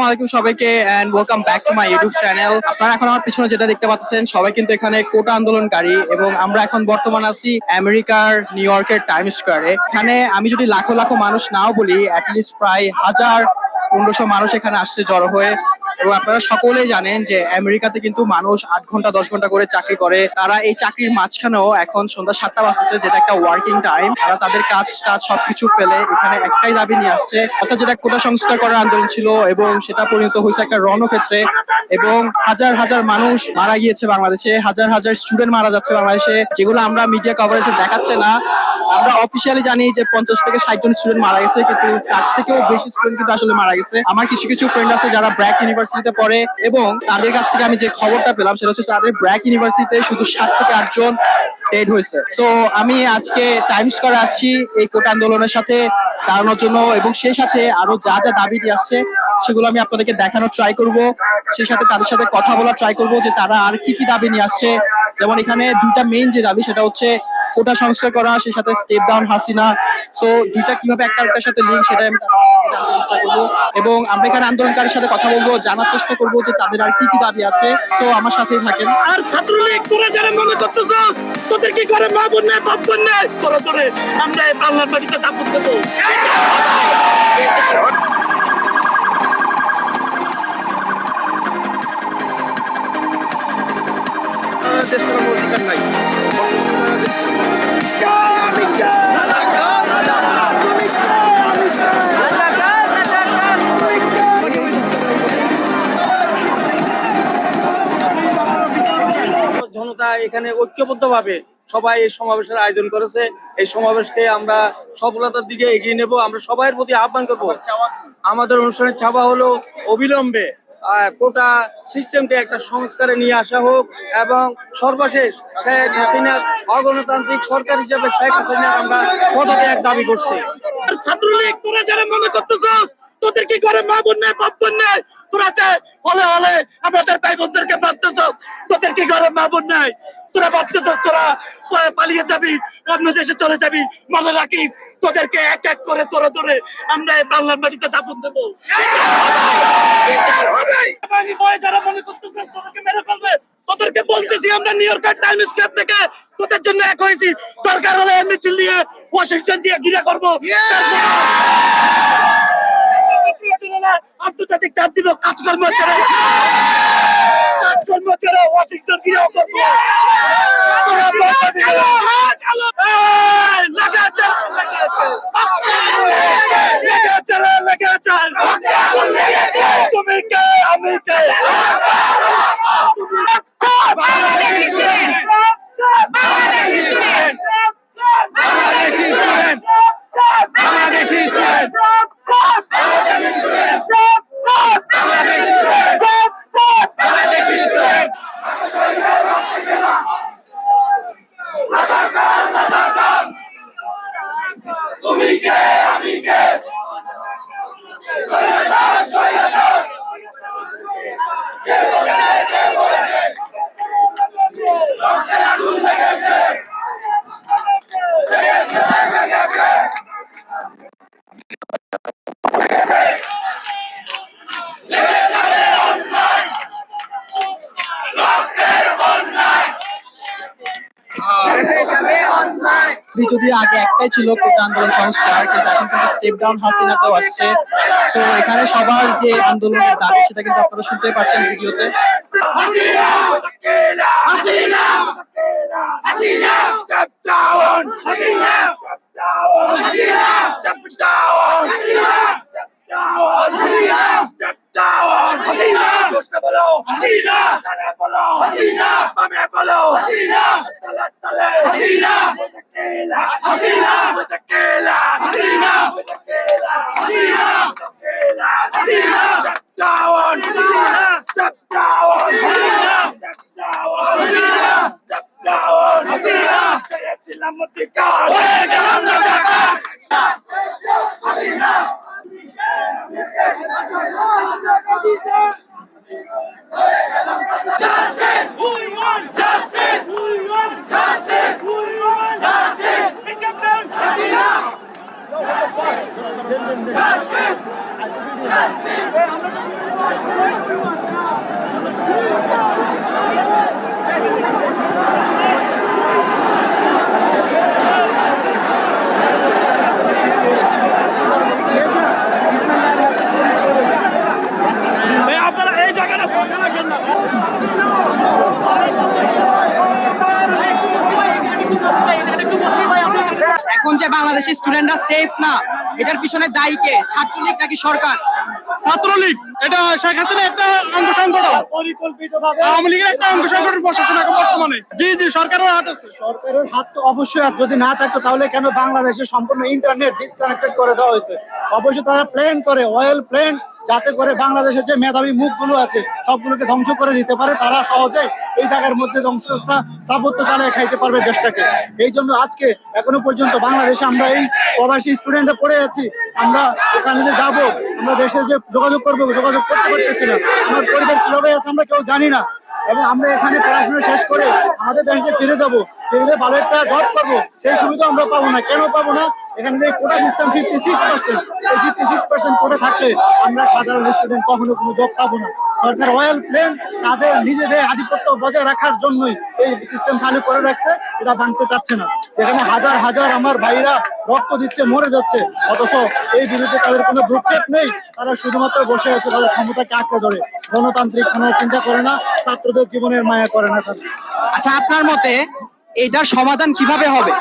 আসসালামু আলাইকুম সবাইকে and welcome back to my YouTube channel আপনারা এখন আমার পিছনে যেটা দেখতে পাচ্ছেন, সবাই কিন্তু এখানে কোটা আন্দোলনকারী এবং আমরা এখন বর্তমান আছি আমেরিকার নিউ ইয়র্কের টাইম স্কোয়ারে এখানে আমি যদি লাখো লাখো মানুষ নাও বলি অ্যাটলিস্ট প্রায় হাজার পনেরোশো মানুষ এখানে আসছে জড়ো হয়ে। এবং আপনারা সকলেই জানেন যে আমেরিকাতে কিন্তু মানুষ আট ঘণ্টা, দশ ঘণ্টা করে চাকরি করে। তারা এই চাকরির মাঝখানেও এখন সন্ধ্যা সাতটা বাজতেছে, যেটা একটা ওয়ার্কিং টাইম তারা তাদের কাজ টাজ সবকিছু ফেলে। এখানে একটাই দাবি নিয়ে আসছে, অর্থাৎ যেটা কোটা সংস্কার করার আন্দোলন ছিল এবং সেটা পরিণত হয়েছে একটা রণক্ষেত্রে এবং হাজার হাজার মানুষ মারা গিয়েছে বাংলাদেশে। হাজার হাজার স্টুডেন্ট মারা যাচ্ছে বাংলাদেশে, যেগুলো আমরা মিডিয়া কভারেজে দেখাচ্ছে না। আমরা অফিসিয়ালি জানি যে পঞ্চাশ থেকে ষাট জন স্টুডেন্ট মারা গেছে, কিন্তু তার থেকেও বেশি স্টুডেন্ট কিন্তু আসলে মারা গেছে। আমার কিছু কিছু ফ্রেন্ড আছে যারা ব্র্যাক ইউনিভার্সিটিতে পড়ে, এবং তাদের কাছ থেকে আমি যে খবরটা পেলাম সেটা হচ্ছে তাদের ব্র্যাক ইউনিভার্সিটিতে শুধু সাত থেকে আটজন ডেড হয়েছে। তো আমি আজকে টাইমস করে আসছি এই কোটা আন্দোলনের সাথে দাঁড়ানোর জন্য, এবং সেই সাথে আরও যা যা দাবি নিয়ে আসছে, সেগুলো আমি আপনাদেরকে দেখানোর ট্রাই করব। সেই সাথে তাদের সাথে কথা বলার ট্রাই করব যে তারা আর কি কি দাবি নিয়ে আসছে। যেমন এখানে দুইটা মেইন যে দাবি, সেটা হচ্ছে কোটা সংস্কার করা সেই সাথে স্টেপ ডাউন হাসিনা। সো দুইটা কীভাবে একটা একটার সাথে লিঙ্ক সেটা আমি চেষ্টা করব। এবং আমরা এখানে আন্দোলনকারীর সাথে কথা বলব জানার চেষ্টা করব যে তাদের আর কি কি দাবি আছে। সো আমার সাথেই থাকেন। আর ছাত্রলীগ তোরা যারা মনে করতেছস তোদের কি করে মা বোন নাই বাপ বোন নাই? তোরা তোরে আমরা এই বাংলার মাটিতে দাপট দেবো। অধিকার নাই জনতা এখানে ঐক্যবদ্ধভাবে সবাই এই সমাবেশের আয়োজন করেছে। এই সমাবেশকে আমরা সফলতার দিকে এগিয়ে নেব। আমরা সবাই প্রতি আহ্বান করব। আমাদের অনুষ্ঠানের চাওয়া হলো অবিলম্বে কোটা সিস্টেমকে একটা সংস্কারে নিয়ে আসা হোক এবং সর্বশেষ শেখ হাসিনা অগণতান্ত্রিক সরকার হিসেবে শেখ হাসিনার আমরা পদত্যাগ দাবি করছি। ছাত্রলীগ, তোরা যারা মনে করতেছস, তোদের কি করে মা বোন নাই, বাপ বোন নাই? তোরা চাই হলে হলে আমাদের ভাই বোনদেরকে মারতেছস, তোদের কি করে মা বোন নাই? তোরা ভাবতেছস তোরা পালিয়ে যাবি অন্য দেশে চলে যাবি। মনে রাখিস তোদেরকে এক এক করে তোরে তোরে আমরা এই বাংলার মাটিতে দাপন দেবো। যারা মনে করতেছস তোদেরকে মেরে ফেলবে তোদেরকে বলতেছি আমরা নিউ ইয়র্কের টাইম স্কোয়ার থেকে তোদের জন্য এক হয়েছি। দরকার হলে মিছিল নিয়ে ওয়াশিংটন দিয়ে ঘিরে করব। আন্তর্জাতিক চাপ দিব কাজকর্ম ছেড়ে ছেড়ে ওয়াশিংটন ঘিরেও করব লাগা আছে, লাগা আছে। লাগা আছে রে, লাগা আছে। তুমি কে আমি কে Bangladeshi student Bangladeshi student Bangladeshi student Bangladeshi student Bangladeshi student দাবি যদি আগে একটাই ছিল কোটা আন্দোলন সংস্কার কিন্তু এখন কিন্তু স্টেপ ডাউন হাসিনাতেও আসছে সো এখানে সবার যে আন্দোলনের দাবি সেটা কিন্তু আপনারা শুনতে পাচ্ছেন ভিডিওতে Hasina! Hasina! Hasina! Tequila! Asina! Tequila! Hasina! Tequila! Hasina! Tequila! Asina! Step down! Asina! Step down! Asina! Step down! Asina! Step down! Hasina! চেয়েছিলাম অধিকার হয়ে গেলাম না বেকার যে বাংলাদেশের স্টুডেন্টরা সেফ না। এটার পিছনে দায়ী কে? ছাত্রলীগ নাকি সরকার? ছাত্রলীগ। এটা শেখ হাসিনা একটা অঙ্গ সংগঠন। পরিকল্পিতভাবে আওয়ামী লীগের একটা অঙ্গ সংগঠন প্রশাসন এখন বর্তমানে? জি জি সরকারের হাত আছে। সরকারের হাত তো অবশ্যই আছে। যদি না থাকতো তাহলে কেন বাংলাদেশে সম্পূর্ণ ইন্টারনেট ডিসকানেক্টেড করে দেওয়া হয়েছে? অবশ্যই তারা প্ল্যান করে অয়েল প্ল্যান যাতে করে বাংলাদেশের যে মেধাবী মুখগুলো আছে, সবগুলোকে ধ্বংস করে দিতে পারে, তারা সহজে এই জায়গার মধ্যে ধ্বংসটা স্থাপত্য চালিয়ে খাইতে পারবে দেশটাকে। এই জন্য আজকে, এখনও পর্যন্ত বাংলাদেশে আমরা এই প্রবাসী স্টুডেন্টরা পড়ে আছি। আমরা ওখানে যে যাব, আমরা দেশে যে যোগাযোগ করব, যোগাযোগ করতে পারতেছি না। আমার পরিবার কীভাবে আছে আমরা কেউ জানি না। এবং আমরা এখানে পড়াশোনা শেষ করে আমাদের দেশে ফিরে যাব, ফিরে ভালো একটা জব পাবো সেই সুবিধা আমরা পাবো না। কেন পাবো না? এখানে যে quota system fifty six percent এই ফিফটি সিক্স পার্সেন্ট কোটা থাকলে আমরা সাধারণ স্টুডেন্ট কখনো কোনো জব পাবো না। সরকার অয়েল প্লেন তাদের নিজেদের আধিপত্য বজায় রাখার জন্যই এই সিস্টেম চালু করে রাখছে, এটা ভাঙতে চাচ্ছে না। যেখানে হাজার হাজার আমার ভাইরা রক্ত দিচ্ছে, মরে যাচ্ছে, অথচ এই বিরুদ্ধে তাদের কোনো ভ্রুক্ষেপ নেই। তারা শুধুমাত্র বসে আছে, তাদের ক্ষমতাকে আঁকড়ে ধরে। গণতান্ত্রিক কোনো চিন্তা করে না, ছাত্রদের জীবনের মায়া করে না আচ্ছা আপনার মতে এটার সমাধান কীভাবে হবে?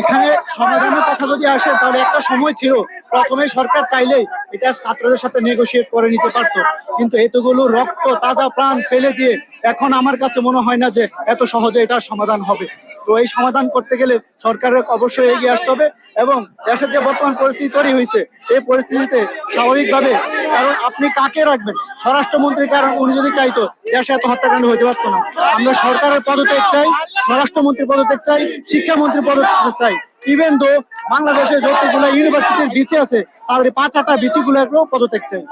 এখানে সমাধানের কথা যদি আসে, তাহলে একটা সময় ছিল। প্রথমে সরকার চাইলেই এটা ছাত্রদের সাথে নেগোসিয়েট করে নিতে পারত। কিন্তু এতগুলো রক্ত, তাজা প্রাণ ফেলে দিয়ে এখন আমার কাছে মনে হয় না যে এত সহজে এটা সমাধান হবে। তো এই সমাধান করতে গেলে সরকারের অবশ্যই এগিয়ে আসতে হবে এবং দেশের যে বর্তমান পরিস্থিতি তৈরি হয়েছে, এই পরিস্থিতিতে স্বাভাবিকভাবে কারণ আপনি কাকে রাখবেন? স্বরাষ্ট্রমন্ত্রী কারণ উনি যদি চাইতো, দেশে এত হত্যাকাণ্ড হইতে পারতো না। আমরা সরকারের পদত্যাগ চাই স্বরাষ্ট্রমন্ত্রী পদত্যাগ চাই শিক্ষামন্ত্রী পদত্যাগ চাই। ইভেন দো বাংলাদেশে যতগুলো ইউনিভার্সিটির বিচে আছে, তাদের পাঁচ আটটা বিচিগুলো পদত্যাগ চাই।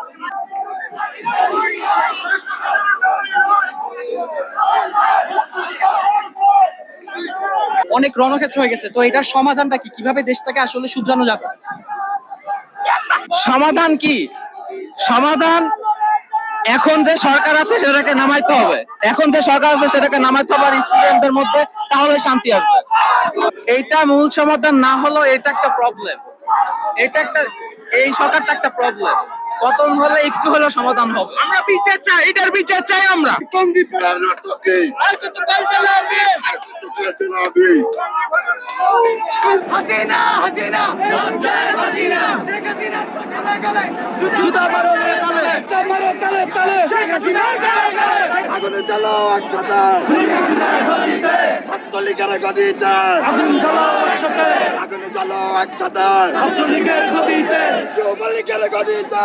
অনেক রণক্ষেত্র হয়ে গেছে, তো এটার সমাধানটা কি? কীভাবে দেশটাকে আসলে শুধরানো যাবে? সমাধান কি? সমাধান এখন যে সরকার আছে সেটাকে নামাইতে হবে। এখন যে সরকার আছে সেটাকে নামাইতে হবে আর স্টুডেন্টদের মধ্যে, তাহলে শান্তি আসবে। এইটা মূল সমাধান না হলেও এটা একটা প্রবলেম এটা একটা, এই সরকারটা একটা প্রবলেম পতন হলে একটু হলেও সমাধান হবে। আমরা বিচার চাই এটার বিচার চাই আমরা। টঙ্গি পাড়ার নাটকে আর কত কাল চালাবে আর কত কাল চালাবি হাসিনা হাসিনা। হাসিনা। শেখ হাসিনা গলে গলে। জুতা মারো তালে মারো। তালে তালে। শেখ হাসিনা গলে গলে আগুনে জ্বালাও একসাথে। ছাত্রলীগের গদিতে। আগুনে জ্বালাও একসাথে। যুবলীগের গদিতে।